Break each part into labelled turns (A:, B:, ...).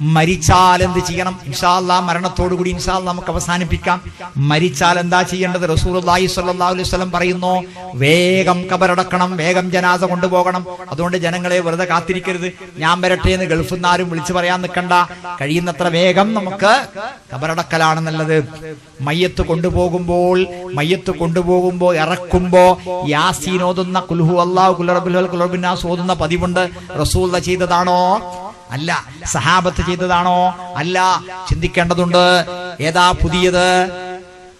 A: മരിച്ചാൽ എന്ത് ചെയ്യണം? ഇൻഷാല്ല മരണത്തോടുകൂടി ഇൻഷാല്ല നമുക്ക് അവസാനിപ്പിക്കാം. മരിച്ചാൽ എന്താ ചെയ്യേണ്ടത്? സ്വല്ലല്ലാഹു അലൈഹി വസല്ലം പറയുന്നു വേഗം കബറടക്കണം വേഗം ജനാസ കൊണ്ടുപോകണം. അതുകൊണ്ട് ജനങ്ങളെ വെറുതെ കാത്തിരിക്കരുത്. ഞാൻ വരട്ടെ എന്ന് ഗൾഫിൽ നിന്ന് ആരും വിളിച്ചു പറയാൻ നിൽക്കണ്ട. കഴിയുന്നത്ര വേഗം നമുക്ക് കബറടക്കലാണ് നല്ലത്. മയ്യത്ത് കൊണ്ടുപോകുമ്പോൾ മയ്യത്ത് കൊണ്ടുപോകുമ്പോൾ ഇറക്കുമ്പോ യാസീൻ ഓതുന്ന കുൽഹു അള്ളാഹു കുലറബുൽ കുലർബിനാസ് ഓതുന്ന പതിവുണ്ട്. റസൂല ചെയ്തതാണോ? അല്ല സഹാബത്ത് ചെയ്തതാണോ? അല്ല ചിന്തിക്കേണ്ടതുണ്ട്. ഏതാ പുതിയത്?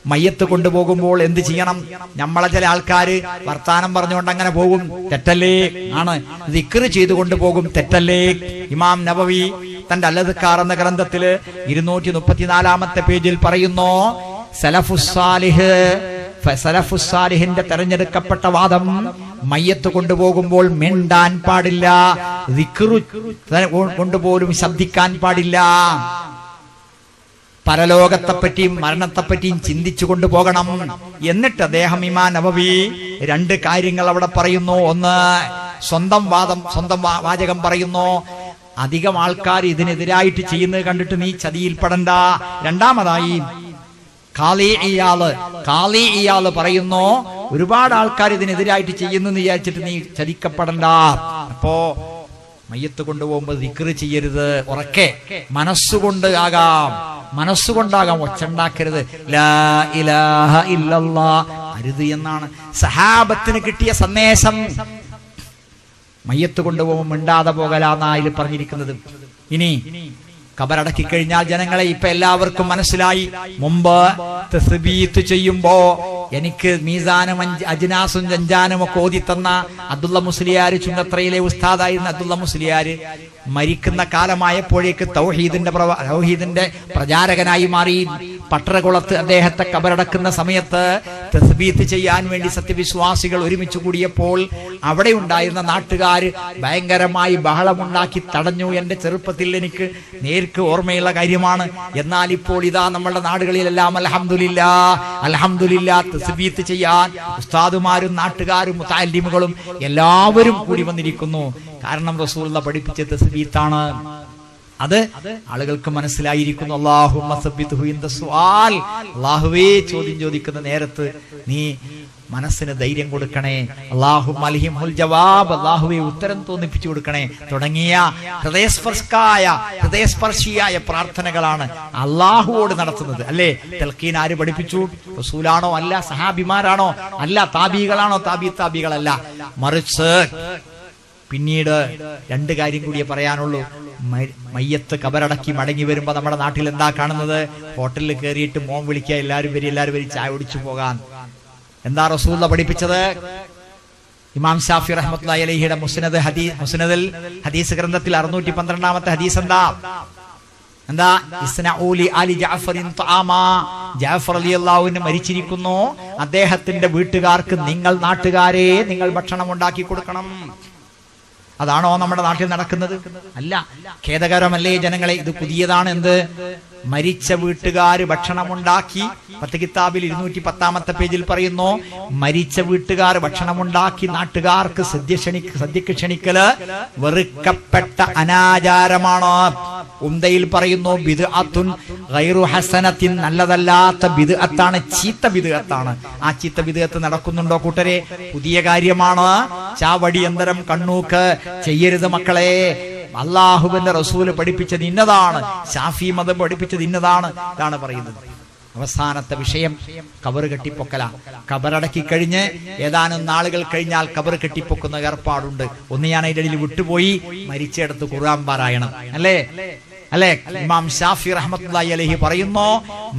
A: മയ്യത്ത് കൊണ്ടുപോകുമ്പോൾ എന്ത് ചെയ്യണം? നമ്മളെ ചില ആൾക്കാർ വർത്താനം പറഞ്ഞുകൊണ്ട് അങ്ങനെ പോകും. തെറ്റല്ലേ? ആണ്. ദിക്റ് ചെയ്തു കൊണ്ടുപോകും തെറ്റല്ലേ? ഇമാം നബവി തന്റെ അല്ലതുക്കാർ എന്ന ഗ്രന്ഥത്തിൽ ഇരുന്നൂറ്റി മുപ്പത്തിനാലാമത്തെ പേജിൽ പറയുന്നു സലഫുസാലിഹ് സലഫുസാലിഹിന്റെ തെരഞ്ഞെടുക്കപ്പെട്ട വാദം മയ്യത്ത് കൊണ്ടുപോകുമ്പോൾ മിണ്ടാൻ പാടില്ല കൊണ്ടുപോലും ശബ്ദിക്കാൻ പാടില്ല. പരലോകത്തെപ്പറ്റിയും മരണത്തെപ്പറ്റിയും ചിന്തിച്ചു കൊണ്ടുപോകണം. എന്നിട്ട് അദ്ദേഹം ഇമാ നവവി രണ്ട് കാര്യങ്ങൾ അവിടെ പറയുന്നു. ഒന്ന് സ്വന്തം വാദം സ്വന്തം വാചകം പറയുന്നു. അധികം ആൾക്കാർ ഇതിനെതിരായിട്ട് ചെയ്യുന്നത് കണ്ടിട്ട് നീ ചതിയിൽപ്പെടണ്ട രണ്ടാമതായി കാളി ഇയാൾ കാളി ഇയാൾ പറയുന്നു ഒരുപാട് ആൾക്കാർ ഇതിനെതിരായിട്ട് ചെയ്യുന്നു എന്ന് വിചാരിച്ചിട്ട് നീ ചതിക്കപ്പെടണ്ട. അപ്പോ മയ്യത്ത് കൊണ്ടുപോകുമ്പോൾ ദിക്റ് ചെയ്യരുത്. ഉറക്കെ മനസ്സുകൊണ്ട് ആകാം. മനസ്സുകൊണ്ടാകാം ഒച്ചുണ്ടാക്കരുത്. അരുത് എന്നാണ്. സഹാബത്തിന് കിട്ടിയ സന്ദേശം. മയ്യത്ത് കൊണ്ടുപോകുമ്പോൾ മിണ്ടാതെ പോകലാന്നാ അതിൽ പറഞ്ഞിരിക്കുന്നത്. ഇനി കബറടക്കി കഴിഞ്ഞാൽ ജനങ്ങളെ ഇപ്പൊ എല്ലാവർക്കും മനസ്സിലായി. മുമ്പ് തസ്ബീത്ത് ചെയ്യുമ്പോ എനിക്ക് മീസാനും അജിനാസും ജഞ്ചാനും ഒക്കെ ഓതി തന്ന അബ്ദുള്ള മുസ്ലിയാർ ചുങ്കത്രയിലെ ഉസ്താദായിരുന്ന അബ്ദുള്ള മുസ്ലിയാര്. മരിക്കുന്ന കാലമായപ്പോഴേക്ക് തൗഹീദിന്റെ തൗഹീദിന്റെ പ്രചാരകനായി മാറി. പട്ടറകുളത്ത് അദ്ദേഹത്തെ കബറടക്കുന്ന സമയത്ത് തസ്ബീത്ത് ചെയ്യാൻ വേണ്ടി സത്യവിശ്വാസികൾ ഒരുമിച്ച് കൂടിയപ്പോൾ അവിടെ ഉണ്ടായിരുന്ന നാട്ടുകാർ ഭയങ്കരമായി ബഹളമുണ്ടാക്കി തടഞ്ഞു. എന്റെ ചെറുപ്പത്തിൽ എനിക്ക് നേർക്ക് ഓർമ്മയുള്ള കാര്യമാണ്. എന്നാൽ ഇപ്പോൾ ഇതാ നമ്മളുടെ നാടുകളിലെല്ലാം അലഹമുല്ല അലഹമുല്ല തസ്ബീത്ത് ചെയ്യാൻ ഉസ്താദുമാരും നാട്ടുകാരും മുത്താലിമുകളും എല്ലാവരും കൂടി വന്നിരിക്കുന്നു. കാരണം റസൂലുള്ള പഠിപ്പിച്ച തസ്ബീത്താണ് അത് ആളുകൾക്ക് മനസ്സിലായിരിക്കുന്നു. അള്ളാഹുവേ ചോദ്യം ചോദിക്കുന്ന നേരത്ത് നീ മനസ്സിന് ധൈര്യം കൊടുക്കണേ. അള്ളാഹു ജവാബ്. അള്ളാഹുവെ ഉത്തരം തോന്നിപ്പിച്ചു കൊടുക്കണേ. തുടങ്ങിയ ഹൃദയസ്പർശായ ഹൃദയസ്പർശിയായ പ്രാർത്ഥനകളാണ് അള്ളാഹുവോട് നടത്തുന്നത്. അല്ലേ? തെൽക്കീൻ ആര് പഠിപ്പിച്ചു? റസൂലാണോ അല്ല? സഹാബിമാരാണോ? അല്ല താബികളാണോ? താബി താബികളല്ല. മറിച്ച് പിന്നീട് രണ്ട് കാര്യം കൂടിയേ പറയാനുള്ളൂ. മയ്യത്ത് കബറടക്കി മടങ്ങി വരുമ്പോൾ നമ്മുടെ നാട്ടിൽ എന്താ കാണുന്നത്? ഹോട്ടലിൽ കയറിയിട്ട് മോം വിളിക്കുക എല്ലാവരും വരി എല്ലാവരും വരി ചായ ഒടിച്ചു പോകാൻ എന്താ റസൂല പഠിപ്പിച്ചത്? ഇമാം ഷാഫി റഹ്മത്തുള്ളാഹി അലഹിയുടെ മുസ്നദ് ഹദീ മുസ്നദിൽ ഹദീസ് ഗ്രന്ഥത്തിൽ അറുന്നൂറ്റി പന്ത്രണ്ടാമത്തെ ഹദീസ് എന്താ? എന്താ? മരിച്ചിരിക്കുന്നു. അദ്ദേഹത്തിന്റെ വീട്ടുകാർക്ക് നിങ്ങൾ നാട്ടുകാരെ നിങ്ങൾ ഭക്ഷണം ഉണ്ടാക്കി കൊടുക്കണം. അതാണോ നമ്മുടെ നാട്ടിൽ നടക്കുന്നത്? അല്ല ഖേദകരമല്ലേ ജനങ്ങളെ ഇത് പുതിയതാണ് എന്ത് മരിച്ച വീട്ടുകാര് ഭക്ഷണമുണ്ടാക്കി പത്ത് കിതാബിൽ ഇരുന്നൂറ്റി പത്താമത്തെ പേജിൽ പറയുന്നു മരിച്ച വീട്ടുകാർ ഭക്ഷണമുണ്ടാക്കി നാട്ടുകാർക്ക് സദ്യ ക്ഷണി സദ്യക്ക് ക്ഷണിക്കൽ വെറുക്കപ്പെട്ട അനാചാരമാണ്? ഉന്തയിൽ പറയുന്നു ബിദ് അത്തുൻ ഹസനത്തിൻ നല്ലതല്ലാത്ത ബിദ് അത്താണ് ചീത്ത ബിദ് അത്താണ് ആ ചീത്ത ബിദ് അത്ത് നടക്കുന്നുണ്ടോ കൂട്ടരെ? പുതിയ കാര്യമാണ്. ചാവടി അന്തരം കണ്ണൂക്ക്. ചെയ്യരുത് മക്കളെ. അള്ളാഹുവിന്റെ റസൂൽ പഠിപ്പിച്ചത് ഇന്നതാണ്. ഷാഫി മതം പഠിപ്പിച്ചത് ഇന്നതാണ്. ഇതാണ് പറയുന്നത്. അവസാനത്തെ വിഷയം കബർ കെട്ടിപ്പൊക്കല കബറടക്കി കഴിഞ്ഞ് ഏതാനും നാളുകൾ കഴിഞ്ഞാൽ കബർ കെട്ടിപ്പൊക്കുന്ന ഏർപ്പാടുണ്ട്. ഒന്ന് ഞാൻ അതിന്റെ ഇടയിൽ വിട്ടുപോയി മരിച്ചെടുത്ത് ഖുർആൻ പാരായണം. അല്ലേ? അല്ലെ? ഇമാം ഷാഫി റഹ്മത്തുള്ളാഹി അലൈഹി പറയുന്നു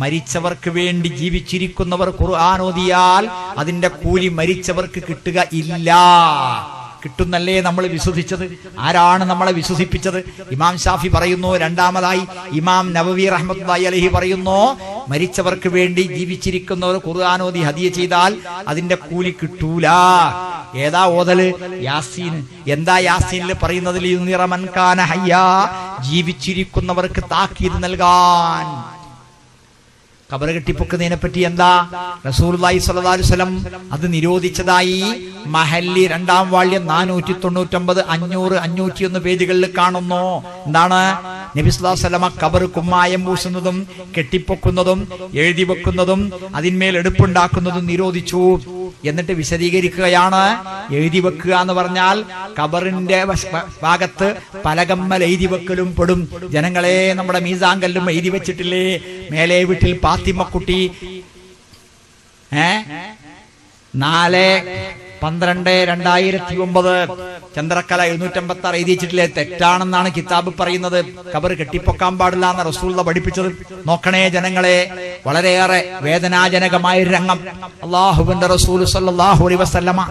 A: മരിച്ചവർക്ക് വേണ്ടി ജീവിച്ചിരിക്കുന്നവർ ഖുർആൻ ഓതിയാൽ അതിന്റെ കൂലി മരിച്ചവർക്ക് കിട്ടുക ഇല്ല. കിട്ടുന്നല്ലേ നമ്മൾ വിശ്വസിച്ചത്? ആരാണ് നമ്മളെ വിശ്വസിപ്പിച്ചത്? ഇമാം ഷാഫി പറയുന്നു രണ്ടാമതായി ഇമാം നബവി റഹ്മത്തുള്ളാഹി അലഹി പറയുന്നു മരിച്ചവർക്ക് വേണ്ടി ജീവിച്ചിരിക്കുന്നവർ ഖുർആാനോദി ഹദിയ ചെയ്താൽ അതിന്റെ കൂലി കിട്ടൂല. ഏതാ ഓതൽ? യാസീൻ. എന്താ യാസീനിൽ പറയുന്നതിൽ ജീവിച്ചിരിക്കുന്നവർക്ക് താക്കീത് നൽകാൻ. കബറ് കെട്ടിപ്പൊക്കുന്നതിനെ പറ്റി എന്താ അലൈഹി വസല്ലം അത് നിരോധിച്ചതായി മഹല്ലി രണ്ടാം വാള്യം നാനൂറ്റി തൊണ്ണൂറ്റൊമ്പത് അഞ്ഞൂറ് അഞ്ഞൂറ്റി ഒന്ന് പേജുകളിൽ കാണുന്നു. എന്താണ്? നബിസ്ലാസ്ലമ കബർ കുമ്മായം പൂശുന്നതും കെട്ടിപ്പൊക്കുന്നതും എഴുതി വെക്കുന്നതും അതിന്മേൽ എടുപ്പുണ്ടാക്കുന്നതും നിരോധിച്ചു. എന്നിട്ട് വിശദീകരിക്കുകയാണ്. എഴുതി വെക്കുക എന്ന് പറഞ്ഞാൽ കബറിന്റെ ഭാഗത്ത് പലകമ്മൽ എഴുതി വെക്കലും പെടും. ജനങ്ങളെ നമ്മുടെ മീസാങ്കല്ലും എഴുതി വെച്ചിട്ടില്ലേ? മേലെ വീട്ടിൽ പാത്തിമക്കുട്ടി ഏ? നാല് പന്ത്രണ്ട് രണ്ടായിരത്തി ഒമ്പത് ചന്ദ്രക്കല എഴുന്നൂറ്റമ്പത്തി ആറ് എഴുതി വെച്ചിട്ടില്ലേ തെറ്റാണെന്നാണ് കിതാബ് പറയുന്നത്. കബർ കെട്ടിപ്പൊക്കാൻ പാടില്ല എന്ന് റസൂള്ള പഠിപ്പിച്ചത്. നോക്കണേ ജനങ്ങളെ വളരെയേറെ വേദനാജനകമായ രംഗം. അള്ളാഹുബിന്റെ റസൂൽ വസല്ലമ.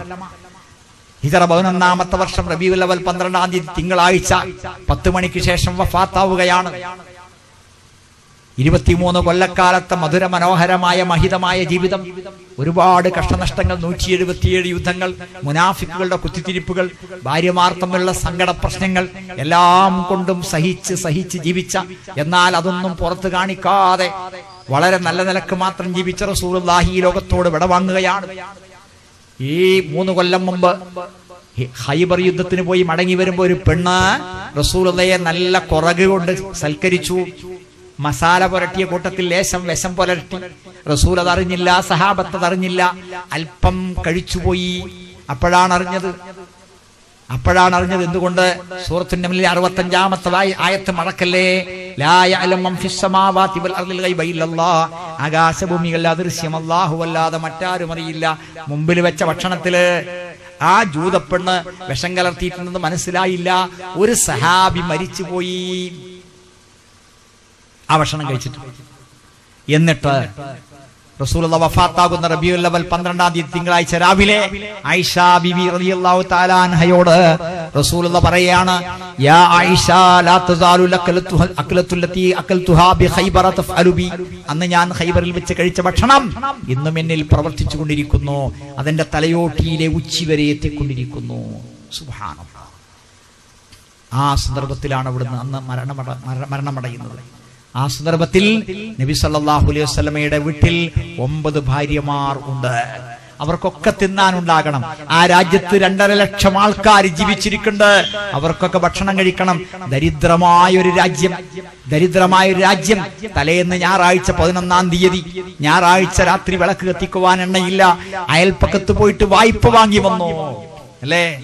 A: ഹിജറ പതിനൊന്നാമത്തെ വർഷം റബീഉൽ അവൽ പന്ത്രണ്ടാം തീയതി തിങ്കളാഴ്ച പത്ത് മണിക്ക് ശേഷം വഫാത്താവുകയാണ്. ഇരുപത്തിമൂന്ന് കൊല്ലക്കാലത്തെ മധുര മനോഹരമായ മഹിതമായ ജീവിതം ഒരുപാട് കഷ്ടനഷ്ടങ്ങൾ നൂറ്റി എഴുപത്തിയേഴ് യുദ്ധങ്ങൾ മുനാഫിക്കുകളുടെ കുത്തിത്തിരിപ്പുകൾ ഭാര്യമാർ തമ്മിലുള്ള സങ്കട പ്രശ്നങ്ങൾ എല്ലാം കൊണ്ടും സഹിച്ച് സഹിച്ച് ജീവിച്ച എന്നാൽ അതൊന്നും പുറത്തു കാണിക്കാതെ വളരെ നല്ല നിലയ്ക്ക് മാത്രം ജീവിച്ച റസൂലുള്ളാഹി ലോകത്തോട് വിടവാങ്ങുകയാണ്. ഈ മൂന്ന് കൊല്ലം മുമ്പ് ഹൈബർ യുദ്ധത്തിന് പോയി മടങ്ങി വരുമ്പോ ഒരു പെണ്ണ് റസൂർ നല്ല കുറക് കൊണ്ട് സൽക്കരിച്ചു. മസാല പുരട്ടിയ കൂട്ടത്തിൽ ലേശം വിഷം പുലർത്തി. റസൂൽ അതറിഞ്ഞില്ല സഹാബത്ത് അതറിഞ്ഞില്ല. അല്പം കഴിച്ചുപോയി. അപ്പോഴാണ് അറിഞ്ഞത് അപ്പോഴാണ് അറിഞ്ഞത് എന്തുകൊണ്ട്? സൂറത്തിന്റെ മുന്നിൽ അറുപത്തഞ്ചാമത്തെ ആയത്ത് മടക്കല്ലേ. ആകാശഭൂമികളിൽ അദൃശ്യം അല്ലാഹു അല്ലാതെ മറ്റാരും അറിയില്ല. മുമ്പിൽ വെച്ച ഭക്ഷണത്തിൽ ആ ജൂതപ്പെണ്ണ് വിഷം കലർത്തിയിട്ടുണ്ടെന്ന് മനസ്സിലായില്ല. ഒരു സഹാബി മരിച്ചുപോയി. ആ ഭക്ഷണം കഴിച്ചിട്ട് എന്നിട്ട് റസൂലുള്ള വഫാത്താകുന്ന റബിയുൽ അവൽ പന്ത്രണ്ടാം തീയതി തിങ്കളാഴ്ച രാവിലെ ആയിഷ ബിബി റളിയല്ലാഹു തആല അൻഹയോട് റസൂലുള്ള പറയാണ് യാ ആയിഷ ലാ തസാലു ലക്കലത്തു അക്ലത്തുല്ലത്തി അക്കൽതുഹാ ബി ഖൈബറ തഫഅലു ബി. അന്ന് ഞാൻ ഖൈബറിൽ വെച്ച് കഴിച്ച ഭക്ഷണം ഇന്നും എന്നിൽ പ്രവർത്തിച്ചു കൊണ്ടിരിക്കുന്നു അതിന്റെ തലയോട്ടിയിലെ ഉച്ചി വരെ എത്തിക്കൊണ്ടിരിക്കുന്നു. സുബ്ഹാനല്ലാഹ് ആ സന്ദർഭത്തിലാണ് അവിടുന്ന് അന്ന് മരണമട മര- മരണമടയുന്നത്. ആ സന്ദർഭത്തിൽ നബി സല്ലല്ലാഹു അലൈഹി വസല്ലമയുടെ വീട്ടിൽ ഒമ്പത് ഭാര്യമാർ ഉണ്ട്. അവർക്കൊക്കെ തിന്നാനുണ്ടാകണം. ആ രാജ്യത്ത് രണ്ടര ലക്ഷം ആൾക്കാർ ജീവിച്ചിരിക്കുന്നുണ്ട്. അവർക്കൊക്കെ ഭക്ഷണം കഴിക്കണം. ദരിദ്രമായ ഒരു രാജ്യം. ദരിദ്രമായ ഒരു രാജ്യം. തലേന്ന് ഞായറാഴ്ച പതിനൊന്നാം തീയതി. ഞായറാഴ്ച രാത്രി വിളക്ക് കത്തിക്കുവാൻ എണ്ണയില്ല. അയൽപ്പക്കത്ത് പോയിട്ട് വായ്പ വാങ്ങി വന്നു? അല്ലേ?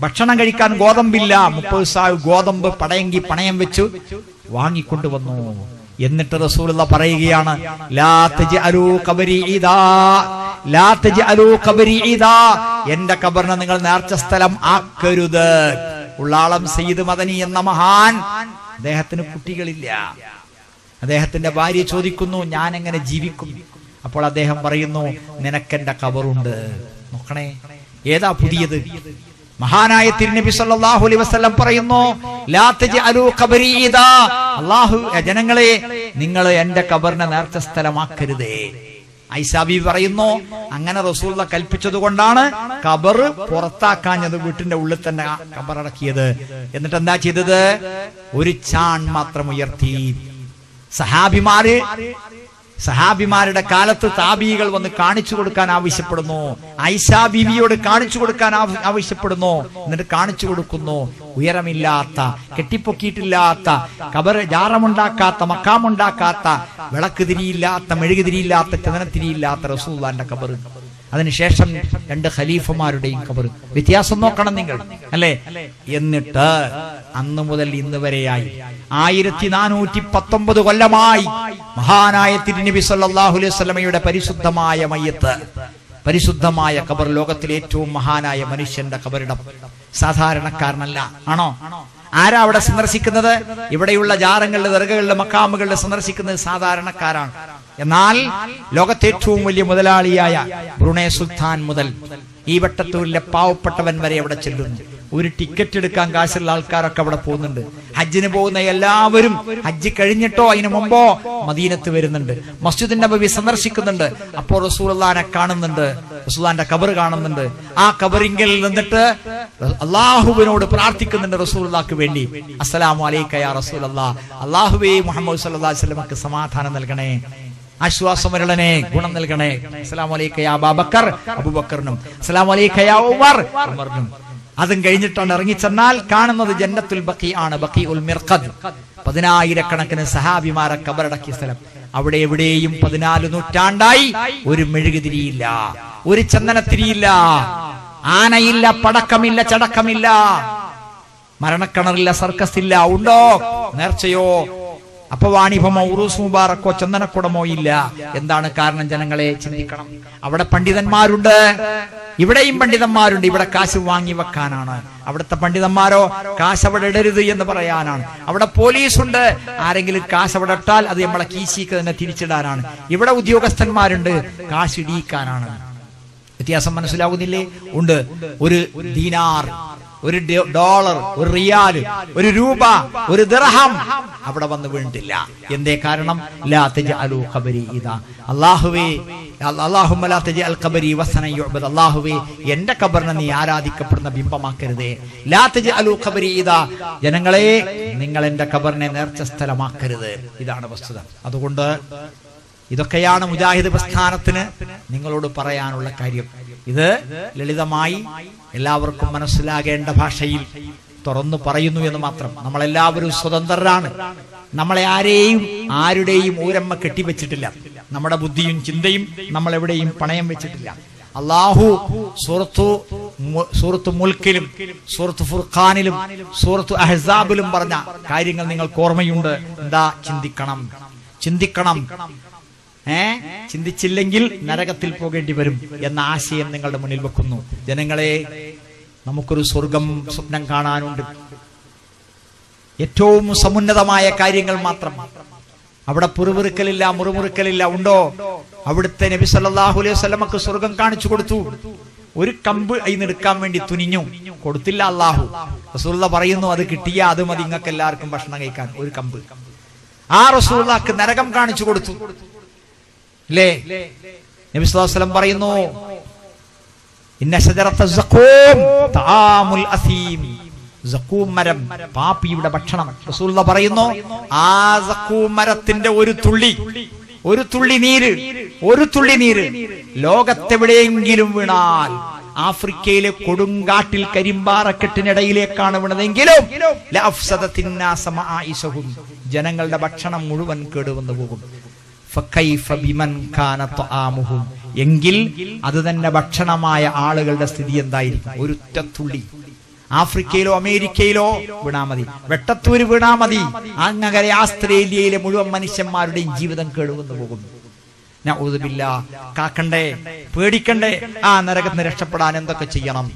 A: ഭക്ഷണം കഴിക്കാൻ ഗോതമ്പില്ല. മുപ്പത് സാവ് ഗോതമ്പ് പടയെങ്കി പണയം വെച്ചു. വാങ്ങിക്കൊണ്ടുവന്നു. എന്നിട്ട് റസൂലുള്ള പറയുകയാണ് എന്റെ കബറിനെ നിങ്ങൾ നേർച്ച സ്ഥലം ആക്കരുത്. ഉള്ളാളം സയ്യിദ് മദനി എന്ന മഹാൻ. അദ്ദേഹത്തിന് കുട്ടികളില്ല. അദ്ദേഹത്തിന്റെ ഭാര്യ ചോദിക്കുന്നു ഞാൻ എങ്ങനെ ജീവിക്കും? അപ്പോൾ അദ്ദേഹം പറയുന്നു നിനക്കെന്റെ കബറുണ്ട് നോക്കണേ ഏതാ പുതിയത്? മഹാനായ തിരുനബി സല്ലല്ലാഹു അലൈഹി വസല്ലം പറയുന്നു ലാ ഖബരി ഇദാ. അല്ലാഹു ജനങ്ങളെ നിങ്ങൾ എന്റെ കബറിനെ നേർച്ച സ്ഥലമാക്കരുതേ. ഐസാബി പറയുന്നു അങ്ങനെ റസൂള്ള കൽപ്പിച്ചത് കൊണ്ടാണ് കബർ പുറത്താക്കാഞ്ഞത് വീട്ടിന്റെ ഉള്ളിൽ തന്നെ കബറടക്കിയത് എന്നിട്ട് എന്താ ചെയ്തത്? ഒരു ചാൺ മാത്രം ഉയർത്തി. സഹാബിമാര് സഹാബിമാരുടെ കാലത്ത് താബികൾ വന്ന് കാണിച്ചു കൊടുക്കാൻ ആവശ്യപ്പെടുന്നു. ഐഷാ ബീവിയോട് കാണിച്ചു കൊടുക്കാൻ ആവശ്യപ്പെടുന്നു. എന്നിട്ട് കാണിച്ചു കൊടുക്കുന്നു. ഉയരമില്ലാത്ത കെട്ടിപ്പൊക്കിയിട്ടില്ലാത്ത കബർ ജാറമുണ്ടാക്കാത്ത മക്കാമുണ്ടാക്കാത്ത വിളക്ക് തിരിയില്ലാത്ത മെഴുകുതിരിയില്ലാത്ത ചതനത്തിരിയില്ലാത്ത റസൂല്ലാന്റെ കബർ അതിനുശേഷം രണ്ട് ഖലീഫമാരുടെയും കബർ വ്യത്യാസം നോക്കണം നിങ്ങൾ. അല്ലേ? എന്നിട്ട് അന്ന് മുതൽ ഇന്ന് വരെയായി. ആയിരത്തി നാനൂറ്റി പത്തൊമ്പത് കൊല്ലമായി മഹാനായ തിരുനബി സല്ലാഹു അലൈഹി വസല്ലമയുടെ പരിശുദ്ധമായ മയ്യത്ത് പരിശുദ്ധമായ കബർ ലോകത്തിലെ ഏറ്റവും മഹാനായ മനുഷ്യന്റെ കബറിടം സാധാരണക്കാരനല്ല ആണോ? ആരാ അവിടെ സന്ദർശിക്കുന്നത്? ഇവിടെയുള്ള ജാറങ്ങളുടെ ദർഗകളുടെ മക്കാമുകളുടെ സന്ദർശിക്കുന്നത് സാധാരണക്കാരാണ്. എന്നാൽ ലോകത്തെ ഏറ്റവും വലിയ മുതലാളിയായ ബ്രുണേ സുൽത്താൻ മുതൽ ഈ വട്ടത്തൂരിലെ പാവപ്പെട്ടവൻ വരെ അവിടെ ചെല്ലുന്നു. ഒരു ടിക്കറ്റ് എടുക്കാൻ കാശുള്ള ആൾക്കാരൊക്കെ അവിടെ പോകുന്നുണ്ട്. ഹജ്ജിന് പോകുന്ന എല്ലാവരും ഹജ്ജ് കഴിഞ്ഞിട്ടോ അതിനു മുമ്പോ മദീനത്ത് വരുന്നുണ്ട്. മസ്ജിദ് നബവി സന്ദർശിക്കുന്നുണ്ട്. അപ്പോൾ റസൂലുള്ളാനെ കാണുന്നുണ്ട്. റസൂലാന്റെ കബർ കാണുന്നുണ്ട്. ആ കബറിങ്കിൽ നിന്നിട്ട് അള്ളാഹുവിനോട് പ്രാർത്ഥിക്കുന്നുണ്ട് റസൂലുള്ളാക്ക് വേണ്ടി. അസ്സലാമു അലൈക്ക യാ റസൂലല്ലാ അള്ളാഹുവേ മുഹമ്മദ് സല്ലല്ലാഹു അലൈഹി സമാധാനം നൽകണേ. ആശ്വാസം ഗുണം നൽകണേ. അസ്സലാമു അലൈക്ക യാ അബൂബക്കർ. അസ്സലാമു അലൈക്ക യാ ഉമർ. ഉമറിനും അതും കഴിഞ്ഞിട്ടാണ് ഇറങ്ങിച്ചെന്നാൽ കാണുന്നത് ജന്നത്തുൽ ബക്കി ആണ് ബക്കി ഉൽ മിർഖദ്. പതിനായിരക്കണക്കിന് സഹാബിമാരെ കബറടക്കിയ സ്ഥലം. അവിടെ എവിടെയും പതിനാല് നൂറ്റാണ്ടായി ഒരു മെഴുകുതിരിയില്ല ഒരു ചന്ദനത്തിരിയില്ല ആനയില്ല പടക്കമില്ല ചടക്കമില്ല. മരണക്കിണറില്ല സർക്കസ് ഇല്ല ഉണ്ടോ? നേർച്ചയോ? അപ്പൊ വാണിഭമോ ഉറൂസ് മുബാറക്കോ ചന്ദനക്കുടമോ ഇല്ല. എന്താണ് കാരണം ജനങ്ങളെ ചിന്തിക്കണം? അവിടെ പണ്ഡിതന്മാരുണ്ട്. ഇവിടെയും പണ്ഡിതന്മാരുണ്ട്. ഇവിടെ കാശ് വാങ്ങി വെക്കാനാണ്. അവിടുത്തെ പണ്ഡിതന്മാരോ കാശ് അവിടെ ഇടരുത് എന്ന് പറയാനാണ്. അവിടെ പോലീസുണ്ട്. ആരെങ്കിലും കാശ് അവിടെ ഇട്ടാൽ അത് നമ്മളെ കീശിക്ക് തന്നെ തിരിച്ചിടാനാണ്. ഇവിടെ ഉദ്യോഗസ്ഥന്മാരുണ്ട്. കാശ് ഇടിയിക്കാനാണ്. വ്യത്യാസം മനസ്സിലാകുന്നില്ലേ ഉണ്ട്. ഒരു ദീനാർ. ഒരു ഡോളർ ഒരു റിയാൽ ഒരു രൂപ ഒരു ദിർഹം അവിടെ വന്ന് വീണിട്ടില്ല. എന്തേ കാരണം? അള്ളാഹുവേ അല്ലാഹുവേ എന്റെ ഖബറിനെ നീ ആരാധിക്കപ്പെടുന്ന ബിംബമാക്കരുതേ. ലാ തജ്അലു ഖബരി ഇദാ. ജനങ്ങളെ നിങ്ങൾ എന്റെ ഖബറിനെ നേർച്ച സ്ഥലമാക്കരുത്. ഇതാണ് വസ്തുത. അതുകൊണ്ട് ഇതൊക്കെയാണ് മുജാഹിദ് പ്രസ്ഥാനത്തിന് നിങ്ങളോട് പറയാനുള്ള കാര്യം. ഇത് ലളിതമായി എല്ലാവർക്കും മനസ്സിലാകേണ്ട ഭാഷയിൽ തുറന്നു പറയുന്നു എന്ന് മാത്രം. നമ്മളെല്ലാവരും സ്വതന്ത്രരാണ്. നമ്മളെ ആരെയും ആരുടെയും ഊരമ്മ കെട്ടിവെച്ചിട്ടില്ല. നമ്മുടെ ബുദ്ധിയും ചിന്തയും നമ്മൾ എവിടെയും പണയം വെച്ചിട്ടില്ല. അള്ളാഹു സൂറത്തു സുഹൃത്തു മുൽക്കിലും സൂറത്ത് ഫുർഖാനിലും സൂറത്തു അഹ്സാബിലും പറഞ്ഞ കാര്യങ്ങൾ നിങ്ങൾക്ക് ഓർമ്മയുണ്ട്. എന്താ? ചിന്തിക്കണം. ചിന്തിക്കണം. ഏ? ചിന്തിച്ചില്ലെങ്കിൽ നരകത്തിൽ പോകേണ്ടി വരും എന്ന ആശയം നിങ്ങളുടെ മുന്നിൽ വെക്കുന്നു. ജനങ്ങളെ നമുക്കൊരു സ്വർഗം സ്വപ്നം കാണാനുണ്ട്. ഏറ്റവും സമുന്നതമായ കാര്യങ്ങൾ മാത്രം. അവിടെ പുറുപുറുക്കലില്ല മുറുമുറുക്കലില്ല ഉണ്ടോ? അവിടുത്തെ നബി സല്ലാഹു അലൈഹി സ്വലമക്ക് സ്വർഗം കാണിച്ചു കൊടുത്തു. ഒരു കമ്പ് അതിന് എടുക്കാൻ വേണ്ടി തുനിഞ്ഞു. കൊടുത്തില്ല അള്ളാഹു റസൂള്ള പറയുന്നു അത് കിട്ടിയ അത് മതി നിങ്ങൾക്ക് എല്ലാവർക്കും ഭക്ഷണം കഴിക്കാൻ. ഒരു കമ്പ്. ആ റസൂള്ളക്ക് നരകം കാണിച്ചു കൊടുത്തു. അല്ലേ നബി വസല്ലം പറയുന്നു മരം പാപ്പിയുടെ ഭക്ഷണം. റസൂലുള്ള പറയുന്നു ആ മരത്തിന്റെ ഒരു തുള്ളി ഒരു തുള്ളി നീര് ഒരു തുള്ളി നീര് ലോകത്തെവിടെയെങ്കിലും വീണാൽ ആഫ്രിക്കയിലെ കൊടുങ്കാട്ടിൽ കരിമ്പാറക്കെട്ടിനിടയിലേക്കാണ് വീണതെങ്കിലും ജനങ്ങളുടെ ഭക്ഷണം മുഴുവൻ കേടുവന്നു പോകും എങ്കിൽ അത് തന്നെ ഭക്ഷണമായ ആളുകളുടെ സ്ഥിതി എന്തായിരിക്കും? ഒരു തുള്ളി. ആഫ്രിക്കയിലോ അമേരിക്കയിലോ വീണാ മതി. വെട്ടത്തൂര് വീണാ മതി. അങ്ങനെ ആസ്ത്രേലിയയിലെ മുഴുവൻ മനുഷ്യന്മാരുടെയും ജീവിതം കേടുവന്നു പോകുന്നു. നഊദുബില്ല കാക്കണ്ടേ? പേടിക്കണ്ടേ? ആ നരകത്തിന് രക്ഷപ്പെടാൻ എന്തൊക്കെ ചെയ്യണം?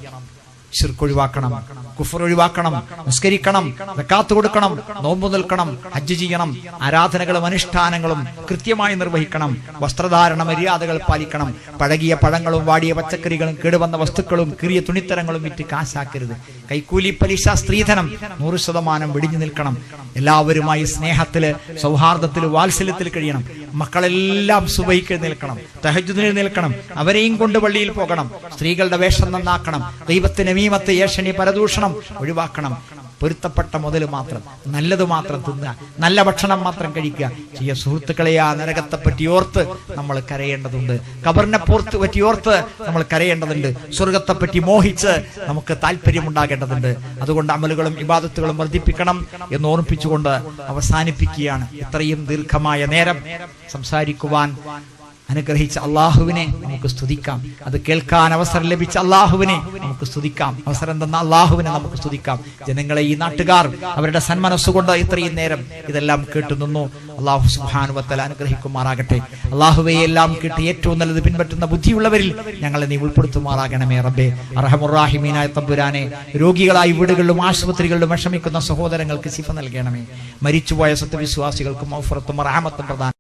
A: ഷിർക്ക് ഒഴിവാക്കണം. കുഫർ ഒഴിവാക്കണം നിസ്കരിക്കണം റക്കാത്ത് കൊടുക്കണം നോമ്പ് നിൽക്കണം ഹജ്ജ് ചെയ്യണം ആരാധനകളും അനുഷ്ഠാനങ്ങളും കൃത്യമായി നിർവഹിക്കണം വസ്ത്രധാരണ മര്യാദകൾ പാലിക്കണം പഴകിയ പഴങ്ങളും വാടിയ പച്ചക്കറികളും കേടുവന്ന വസ്തുക്കളും കീറിയ തുണിത്തരങ്ങളും വിറ്റ് കാശാക്കരുത്. കൈക്കൂലി പലിശ സ്ത്രീധനം നൂറ് ശതമാനം വെടിഞ്ഞു നിൽക്കണം. എല്ലാവരുമായി സ്നേഹത്തിൽ സൗഹാർദ്ദത്തിൽ വാത്സല്യത്തിൽ കഴിയണം. മക്കളെല്ലാം സുബൈക്ക് നിൽക്കണം തഹജുദിന് നിൽക്കണം അവരെയും കൊണ്ട് പള്ളിയിൽ പോകണം സ്ത്രീകളുടെ വേഷം നന്നാക്കണം ദൈവത്തിന് മീമത്ത് ഏഷണി പരദൂഷണം ഒഴിവാക്കണം പൊരുത്തപ്പെട്ട മുതൽ മാത്രം നല്ലത് മാത്രം തിന്നുക നല്ല ഭക്ഷണം മാത്രം കഴിക്കുക. ചെയ്യ സുഹൃത്തുക്കളെ ആ നരകത്തെ പറ്റി ഓർത്ത് നമ്മൾ കരയേണ്ടതുണ്ട്. കബറിനെ പോർത്ത് പറ്റി ഓർത്ത് നമ്മൾ കരയേണ്ടതുണ്ട്. സ്വർഗത്തെ പറ്റി മോഹിച്ച് നമുക്ക് താല്പര്യമുണ്ടാകേണ്ടതുണ്ട്. അതുകൊണ്ട് അമലുകളും ഇബാദത്തുകളും വർദ്ധിപ്പിക്കണം എന്ന് ഓർമ്മിപ്പിച്ചുകൊണ്ട് അവസാനിപ്പിക്കുകയാണ്. ഇത്രയും ദീർഘമായ നേരം സംസാരിക്കുവാൻ അനുഗ്രഹിച്ച അള്ളാഹുവിനെ നമുക്ക് സ്തുതിക്കാം. അത് കേൾക്കാൻ അവസരം ലഭിച്ച അള്ളാഹുവിനെ നമുക്ക് സ്തുതിക്കാം. അവസരം തന്ന അള്ളാഹുവിനെ നമുക്ക് സ്തുതിക്കാം. ജനങ്ങളെ ഈ നാട്ടുകാർ അവരുടെ സന്മനസ്സുകൊണ്ട് ഇത്രയും നേരം ഇതെല്ലാം കേട്ടു നിന്നു. അള്ളാഹു സുബാനുവത്തല അനുഗ്രഹിക്കുമാറാകട്ടെ. അള്ളാഹുവെ എല്ലാം കേട്ട് ഏറ്റവും നല്ലത് പിൻപറ്റുന്ന ബുദ്ധിയുള്ളവരിൽ ഞങ്ങളെ നീ ഉൾപ്പെടുത്തുമാറാകണമേ റബ്ബേ. അറഹമുറാഹിമീനായ തമ്പുരാനെ രോഗികളായി വീടുകളിലും ആശുപത്രികളിലും വിഷമിക്കുന്ന സഹോദരങ്ങൾക്ക് ശിഫ നൽകണമേ. മരിച്ചുപോയ സത്യവിശ്വാസികൾക്കും ഔഫറത്തും റഹമത്തും പ്രധാനം